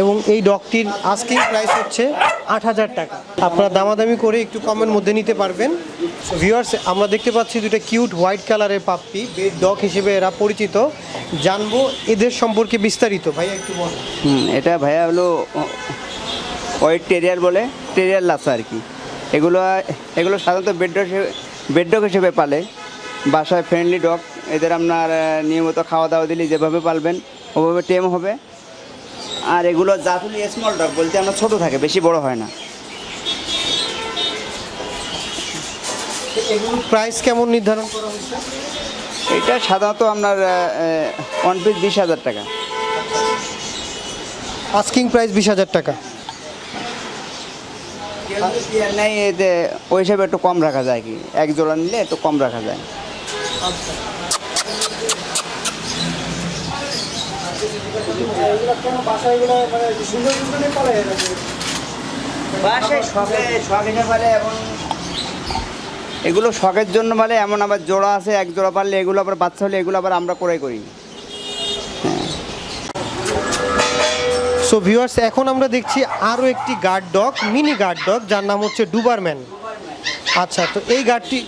এবং এই ডগটির asking price হচ্ছে আট হাজার টাকা। আপনারা দামাদামি করে একটু কমের মধ্যে নিতে পারবেন। ভিউয়ার্স আমরা দেখতে পাচ্ছি দুটো কিউট হোয়াইট কালারের পাপ্পি। বেড ডগ হিসেবে এরা পরিচিত। জানব এদের সম্পর্কে বিস্তারিত। ভাইয়া, একটু বল। এটা ভাইয়া হলো হোয়াইট টেরিয়ার বলে টেরিয়ার লাসা আর কি। এগুলো এগুলো সাধারণত বেড ডগ হিসেবে বেড ডগ হিসেবে পালে। বাসায় ফ্রেন্ডলি ডগ এদের আপনার নিয়মিত খাওয়া দাওয়া দিলে যেভাবে পালবেন, ওভাবে টেম হবে। আর এগুলো জাতুলি স্মল ডগ বলতে আমরা ছোটো থাকে বেশি বড় হয় না। প্রাইস কেমন নির্ধারণ করা হয়েছে? এটা সাধারণত আপনার ওয়ান পিস বিশ হাজার টাকা। আস্কিং প্রাইস বিশ হাজার টাকা। নেই এতে ওই হিসাবে একটু কম রাখা যায় কি? এক জোড়া নিলে একটু কম রাখা যায়। বাসায় শখে শখ পালে এবং এগুলো শখের জন্য মানে এমন আবার জোড়া আছে এক জোড়া পারলে এগুলো আবার বাচ্চা হলে এগুলো আবার আমরা ক্রয় করি। সো ভিউয়ার্স এখন আমরা দেখছি আরও একটি guard dog mini guard dog যার নাম হচ্ছে ডুবারম্যান আচ্ছা তো এই গার্ডটি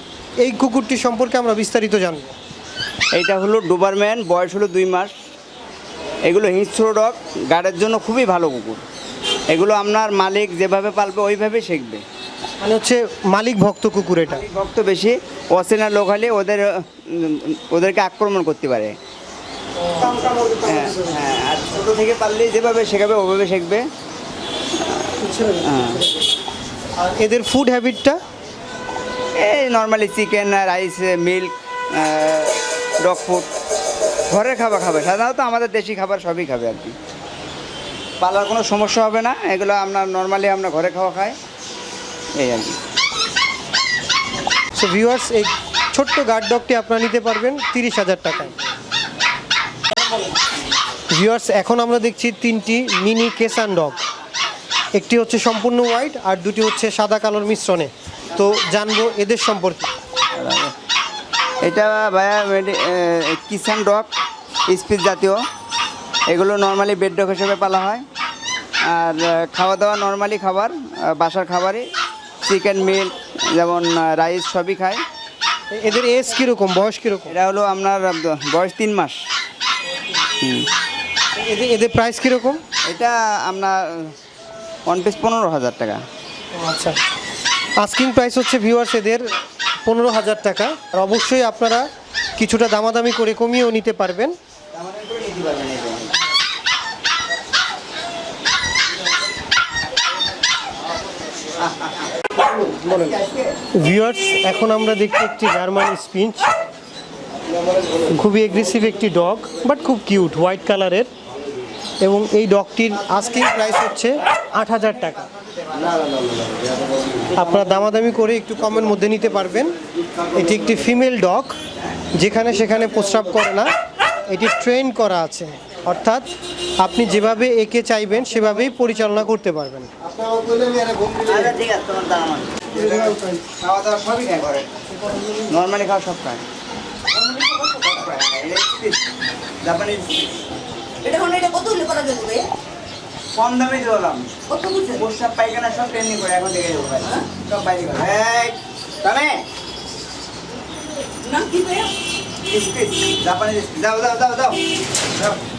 এই কুকুরটি সম্পর্কে আমরা বিস্তারিত জানব। এইটা হলো ডুবারম্যান বয়স হলো দুই মাস। এগুলো হিংস্র ডগ গার্ডের জন্য খুবই ভালো কুকুর। এগুলো আপনার মালিক যেভাবে পালবে ওইভাবে শিখবে। মানে হচ্ছে মালিক ভক্ত কুকুর এটা। ভক্ত বেশি অচেনা লোক হলে ওদের ওদেরকে আক্রমণ করতে পারে। হ্যাঁ হ্যাঁ আর ছোটো থেকে পারলেই যেভাবে শেখাবে ওভাবে শিখবে। হ্যাঁ। আর এদের ফুড হ্যাবিটটা এই normally chicken rice milk dog food ঘরের খাবার খাবে। সাধারণত আমাদের দেশি খাবার সবই খাবে আর কি। পালার কোনো সমস্যা হবে না এগুলো আপনার নর্মালি আমরা ঘরে খাওয়া খাই। এই আর কি। সো ভিউয়ার্স এই ছোট্ট গার্ড ডগটি আপনারা নিতে পারবেন তিরিশ হাজার টাকায়। ভিউয়ার্স এখন আমরা দেখছি তিনটি মিনি কেসান ডগ একটি হচ্ছে সম্পূর্ণ হোয়াইট আর দুটি হচ্ছে সাদা কালোর মিশ্রণে। তো জানব এদের সম্পর্কে। এটা ভাইয়া কিষান ডগ স্পিচ জাতীয়। এগুলো নর্মালি বেড ডগ হিসেবে পালা হয়। আর খাওয়া দাওয়া নর্মালি খাবার বাসার খাবারই। চিকেন মিল্ক যেমন রাইস সবই খায়। এদের এজ কীরকম? বয়স কীরকম? এটা হলো আপনার বয়স তিন মাস। এদের এদের প্রাইস কীরকম? এটা আপনার ওয়ান পিস পনেরো হাজার টাকা। আচ্ছা। আস্কিং প্রাইস হচ্ছে ভিউয়ার্স এদের পনেরো হাজার টাকা। আর অবশ্যই আপনারা কিছুটা দামাদামি করে কমিয়েও নিতে পারবেন। ভিউয়ার্স এখন আমরা দেখছি একটি জার্মান স্পিঞ্চ খুবই এগ্রেসিভ একটি ডগ বাট খুব কিউট হোয়াইট কালারের এবং এই ডগটির আস্কিং প্রাইস হচ্ছে আট হাজার টাকা। আপনারা দামাদামি করে একটু কমের মধ্যে নিতে পারবেন। এটি একটি ফিমেল ডগ যেখানে সেখানে প্রস্রাব করে না। এটি ট্রেন করা আছে। অর্থাৎ আপনি যেভাবে একে চাইবেন সেভাবেই পরিচালনা করতে পারবেন। ঠিক আছে তোমার দাম খাওয়া দাওয়া সবই খায় ঘরে নর্মালি খাওয়া সব খায় জাপানিজ এটা হলো এটা কত হলে করা যাবে? ভাইয়া? কম দামে দিলাম। কত বুঝছেন সব ট্রেনিং করে এখন দেখে দেবো ভাই। সব বাইরে করে। তামে কি স্পিচ জাপানিজ দাও দাও দাও দাও দাও